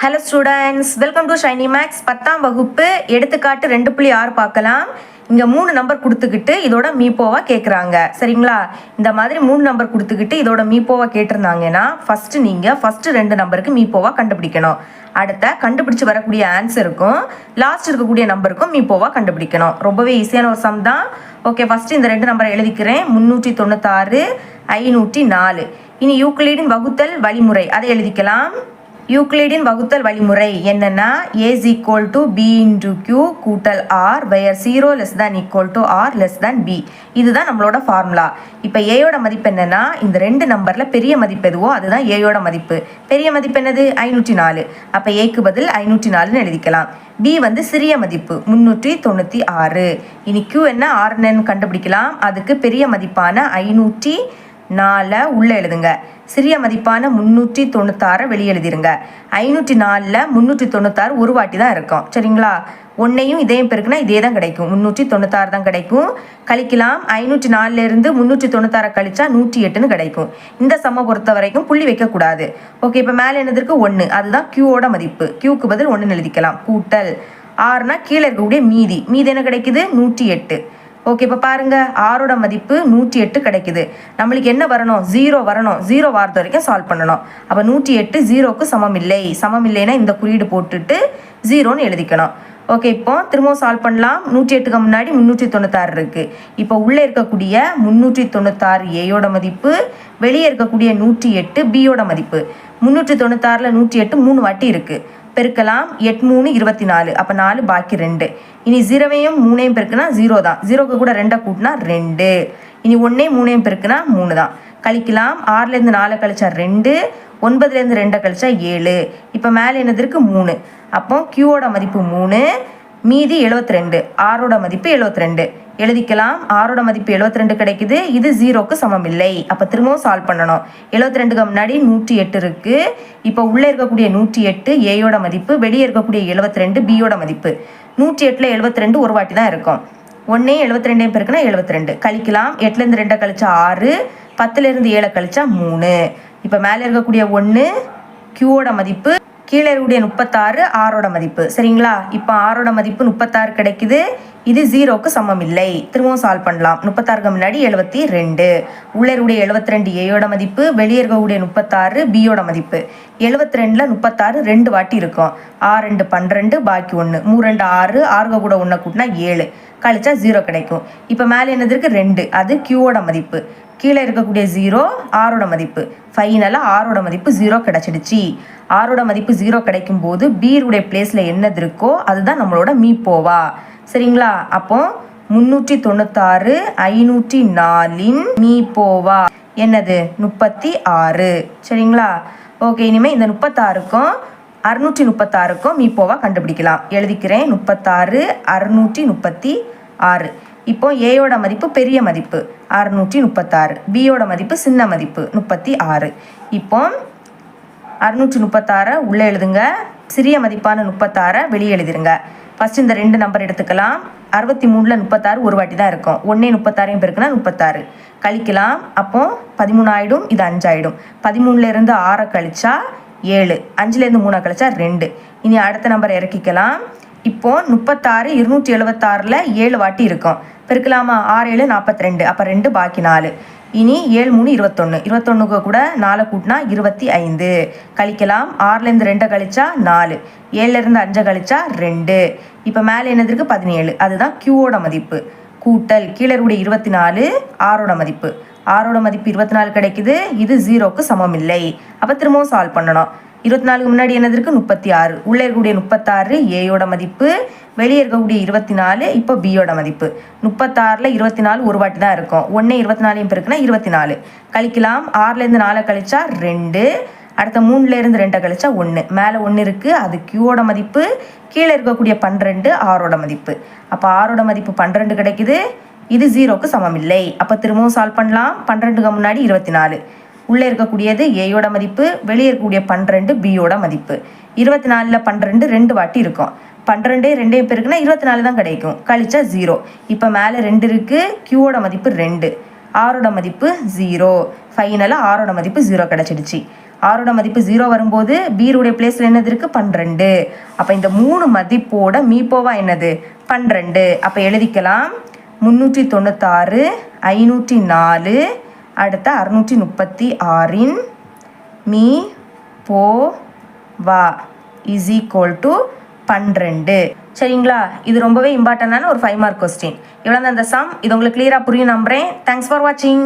Hello students welcome to Shiny Max பத்தாம் வகுப்பு எடுத்துக்காட்டு ரெண்டு புள்ளி ஆறு பார்க்கலாம். இங்கே மூணு நம்பர் கொடுத்துக்கிட்டு இதோட மீப்போவாக கேட்குறாங்க சரிங்களா? இந்த மாதிரி மூணு நம்பர் கொடுத்துக்கிட்டு இதோட மீப்போவாக கேட்டிருந்தாங்கன்னா ஃபஸ்ட்டு நீங்கள் ஃபஸ்ட்டு ரெண்டு நம்பருக்கு மீப்போவாக கண்டுபிடிக்கணும். அடுத்த கண்டுபிடிச்சு வரக்கூடிய ஆன்சருக்கும் லாஸ்ட் இருக்கக்கூடிய நம்பருக்கும் மீப்போவாக கண்டுபிடிக்கணும். ரொம்பவே ஈஸியான ஒரு சம் தான். ஓகே ஃபஸ்ட்டு இந்த ரெண்டு நம்பரை எழுதிக்கிறேன். முந்நூற்றி தொண்ணூத்தாறு ஐநூற்றி நாலு. இனி யூக்ளிடின் வகுத்தல் வழிமுறை அதை எழுதிக்கலாம். யூக்ளிடின் வகுத்தல் வழிமுறை என்னென்னா A equal to B into Q கூட்டல் R where zero less than equal to R less than B இதுதான் நம்மளோட ஃபார்முலா இப்போ ஏயோட மதிப்பு என்னென்னா இந்த ரெண்டு நம்பரில் பெரிய மதிப்பு எதுவோ அதுதான் ஏயோட மதிப்பு. பெரிய மதிப்பு என்னது? ஐநூற்றி நாலு அப்போ ஏக்கு பதில் ஐநூற்றி நாலுன்னு எழுதிக்கலாம். பி வந்து சிறிய மதிப்பு முந்நூற்றி தொண்ணூற்றி ஆறு. இனி கியூ என்ன ஆர்னன்னு கண்டுபிடிக்கலாம். அதுக்கு பெரிய மதிப்பான ஐநூற்றி நாலை உள்ளே எழுதுங்க. சிறிய மதிப்பான முந்நூற்றி தொண்ணூத்தாறை வெளியே எழுதிருங்க. ஐநூற்றி நாலில் முந்நூற்றி தொண்ணூத்தாறு ஒரு வாட்டி தான் இருக்கும். சரிங்களா? ஒன்றையும் இதையும் பெருக்குனா இதே தான் கிடைக்கும். முந்நூற்றி தொண்ணூத்தாறு தான் கிடைக்கும். கழிக்கலாம். ஐநூற்றி நாலுலேருந்து முந்நூற்றி தொண்ணூத்தாறை கழிச்சா நூற்றி எட்டுன்னு கிடைக்கும். இந்த சம பொறுத்த வரைக்கும் புள்ளி வைக்கக்கூடாது ஓகே இப்போ மேலே என்னதுக்கு ஒன்று அதுதான் கியூவோட மதிப்பு. கியூக்கு பதில் ஒன்றுன்னு எழுதிக்கலாம். கூட்டல். ஆறுனா கீழே இருக்கக்கூடிய மீதி. மீதி என்ன கிடைக்குது? நூற்றி எட்டு. ஓகே இப்போ பாருங்கள் ஆறோட மதிப்பு நூற்றி எட்டு கிடைக்குது. நம்மளுக்கு என்ன வரணும்? ஜீரோ வரணும். ஜீரோ வாரத்த வரைக்கும் சால்வ் பண்ணணும். அப்போ நூற்றி எட்டு ஜீரோக்கு சமம் இல்லை சமம் இல்லைன்னா இந்த குறியீடு போட்டுட்டு ஜீரோன்னு எழுதிக்கணும். ஓகே இப்போ திரும்பவும் சால்வ் பண்ணலாம். நூற்றி எட்டுக்கு முன்னாடி முந்நூற்றி தொண்ணூத்தாறு இருக்குது இப்போ உள்ளே இருக்கக்கூடிய முந்நூற்றி தொண்ணூத்தாறு ஏயோட மதிப்பு வெளியே இருக்கக்கூடிய நூற்றி எட்டு பியோட மதிப்பு. முந்நூற்றி தொண்ணூத்தாறில் நூற்றி எட்டு மூணு வாட்டி இருக்குது பெருக்கலாம். எட் மூணு இருபத்தி நாலு அப்போ நாலு பாக்கி ரெண்டு. இனி ஜீரோவையும் மூணையும் பெருக்குனா ஜீரோ தான். ஜீரோக்கு கூட ரெண்டை கூட்டினா ரெண்டு. இனி ஒன்றே மூணையும் பெருக்குனா மூணு தான். கழிக்கலாம். ஆறுலேருந்து நாலு கழிச்சா ரெண்டு. ஒன்பதுலேருந்து ரெண்டை கழிச்சா ஏழு. இப்போ மேலே என்னது இருக்குது மூணு. அப்போ கியூவோட மதிப்பு மூணு. மீதி 72 ரெண்டு மதிப்பு 72 ரெண்டு எழுதிக்கலாம். ஆறோட மதிப்பு 72 ரெண்டு கிடைக்குது. இது ஜீரோக்கு சமம் இல்லை அப்போ திரும்பவும் சால்வ் பண்ணணும். 72 ரெண்டுக்கு முன்னாடி நூற்றி எட்டு இருக்குது இப்போ உள்ளே இருக்கக்கூடிய நூற்றி எட்டு ஏயோட மதிப்பு வெளியே இருக்கக்கூடிய 72 ரெண்டு பியோட மதிப்பு. நூற்றி எட்டில் 72 ரெண்டு ஒரு வாட்டி தான் இருக்கும். ஒன்றே எழுபத்தி ரெண்டையும் பெருக்குனா 72 ரெண்டு கழிக்கலாம் எட்டுலேருந்து ரெண்டை கழிச்சா ஆறு. பத்துலேருந்து ஏழை கழிச்சா மூணு. இப்போ மேலே இருக்கக்கூடிய ஒன்று கியூவோட மதிப்பு கீழே இருக்கக்கூடிய முப்பத்தாறு ஆறோட மதிப்பு. சரிங்களா? இப்போ ஆறோட மதிப்பு முப்பத்தாறு கிடைக்குது. இது ஜீரோக்கு சமம் இல்லை திரும்பவும் சால்வ் பண்ணலாம். முப்பத்தாறுக்கு முன்னாடி எழுபத்தி ரெண்டு. உள்ளே இருக்கக்கூடிய எழுபத்தி ரெண்டு ஏயோட மதிப்பு வெளியே இருக்கக்கூடிய முப்பத்தாறு பியோட மதிப்பு. எழுபத்தி ரெண்டில் முப்பத்தாறு ரெண்டு வாட்டி இருக்கும். ஆறு ரெண்டு பன்னிரெண்டு பாக்கி ஒன்று மூ ரெண்டு ஆறு ஆறுக கூட ஒன்றை கூட்டினா ஏழு. கழிச்சா ஜீரோ கிடைக்கும். இப்போ மேலே என்னது இருக்குது ரெண்டு. அது கியூவோட மதிப்பு. கீழே இருக்கக்கூடிய ஜீரோ ஆரோட மதிப்பு. ஃபைனலாக ஆரோட மதிப்பு ஜீரோ கிடச்சிடுச்சு. ஆரோட மதிப்பு ஜீரோ கிடைக்கும் போது பீருடைய பிளேஸில் என்னது இருக்கோ அதுதான் நம்மளோட மீப்போவா சரிங்களா? அப்போ முந்நூற்றி தொண்ணூத்தாறு ஐநூற்றி நாலின் மீப்போவா என்னது? முப்பத்தி ஆறு சரிங்களா? ஓகே இனிமேல் இந்த முப்பத்தாறுக்கும் அறுநூற்றி முப்பத்தாறுக்கும் மீப்போவா கண்டுபிடிக்கலாம். எழுதிக்கிறேன். முப்பத்தாறு அறுநூற்றி முப்பத்தி ஆறு இப்போ ஏயோட மதிப்பு பெரிய மதிப்பு அறுநூற்றி முப்பத்தாறு பியோட மதிப்பு சின்ன மதிப்பு முப்பத்தி ஆறு இப்போ அறுநூற்றி முப்பத்தாறை உள்ளே எழுதுங்க. சிறிய மதிப்பான முப்பத்தாறை வெளியே எழுதிருங்க. ஃபஸ்ட் இந்த ரெண்டு நம்பர் எடுத்துக்கலாம். அறுபத்தி மூணில் முப்பத்தாறு ஒரு வாட்டி தான் இருக்கும். ஒன்றே முப்பத்தாறையும் பெருக்குனா முப்பத்தாறு. கழிக்கலாம். அப்போ பதிமூணு ஆயிடும் இது அஞ்சாயிடும். பதிமூணுலேருந்து ஆறை கழிச்சா ஏழு. அஞ்சுலேருந்து மூணை கழிச்சா ரெண்டு. இனி அடுத்த நம்பர் இறக்கிக்கலாம். இப்போது முப்பத்தாறு இருநூற்றி எழுபத்தாறில் ஏழு வாட்டி இருக்கும். பெருக்கலாமா? ஆறு ஏழு நாற்பத்தி ரெண்டு அப்போ ரெண்டு பாக்கி நாலு. இனி ஏழு மூணு இருபத்தொன்று இருபத்தொன்னுக்கு கூட நாலை கூட்டினா இருபத்தி ஐந்து. கழிக்கலாம். ஆறுலேருந்து ரெண்டை கழிச்சா நாலு. ஏழுலேருந்து அஞ்சை கழிச்சா ரெண்டு. இப்போ மேலே என்னது பதினேழு. அதுதான் கியூவோட மதிப்பு. கூட்டல். கீழே இருக்கக்கூடிய இருபத்தி நாலு ஆறோட மதிப்பு. ஆறோட மதிப்பு இருபத்தி நாலு கிடைக்குது. இது ஜீரோக்கு சமம் இல்லை அப்போ திரும்பவும் சால்வ் பண்ணணும். இருபத்தி நாலுக்கு முன்னாடி என்னது இருக்குது முப்பத்தி ஆறு. உள்ளே இருக்கக்கூடிய முப்பத்தாறு ஏயோட மதிப்பு. வெளியே இருக்கக்கூடிய இருபத்தி நாலு இப்போ பியோட மதிப்பு. முப்பத்தாறில் இருபத்தி நாலு ஒரு வாட்டி தான் இருக்கும். ஒன்றே இருபத்தி நாலையும் பெருக்குனா இருபத்தி நாலு. கழிக்கலாம். ஆறுலேருந்து நாலை கழிச்சா ரெண்டு. அடுத்த மூணுலேருந்து ரெண்டை கழிச்சா ஒன்று மேலே ஒன்று இருக்குது அது கியூவோட மதிப்பு. கீழே இருக்கக்கூடிய பன்னிரெண்டு ஆறோட மதிப்பு. அப்போ ஆறோட மதிப்பு பன்னிரெண்டு கிடைக்குது. இது ஜீரோக்கு சமம் இல்லை அப்போ திரும்பவும் சால்வ் பண்ணலாம். பன்னிரெண்டுக்கு முன்னாடி இருபத்தி நாலு. உள்ளே இருக்கக்கூடியது ஏயோட மதிப்பு வெளியே இருக்கக்கூடிய பன்னிரெண்டு பியோட மதிப்பு. இருபத்தி நாலில் பன்னிரெண்டு ரெண்டு வாட்டி இருக்கும். பன்னிரெண்டே ரெண்டே பேருக்குன்னா இருபத்தி நாலு தான் கிடைக்கும். கழிச்சா ஜீரோ இப்போ மேலே ரெண்டு இருக்குது கியூவோட மதிப்பு ரெண்டு. ஆரோட மதிப்பு ஜீரோ ஃபைனலாக ஆரோட மதிப்பு ஜீரோ கிடச்சிடுச்சு. ஆரோட மதிப்பு ஜீரோ வரும்போது பீருடைய பிளேஸில் என்னது இருக்குது பன்னிரெண்டு. அப்போ இந்த மூணு மதிப்போட மீப்போவா என்னது? பன்னிரெண்டு. அப்போ எழுதிக்கலாம். முந்நூற்றி தொண்ணூத்தாறு ஐநூற்றி நாலு அடுத்த அறுநூற்றி முப்பத்தி ஆறின் மீ போ வா இஸ் ஈக்குவல் டு பன்னிரெண்டு. சரிங்களா? இது ரொம்பவே இம்பார்ட்டண்டான ஒரு ஃபைவ் மார்க் கொஸ்டின் இவ்வளோ தான் அந்த சம் இது உங்களுக்கு கிளியராக புரியும் நம்புகிறேன் தேங்க்ஸ் ஃபார் வாட்சிங்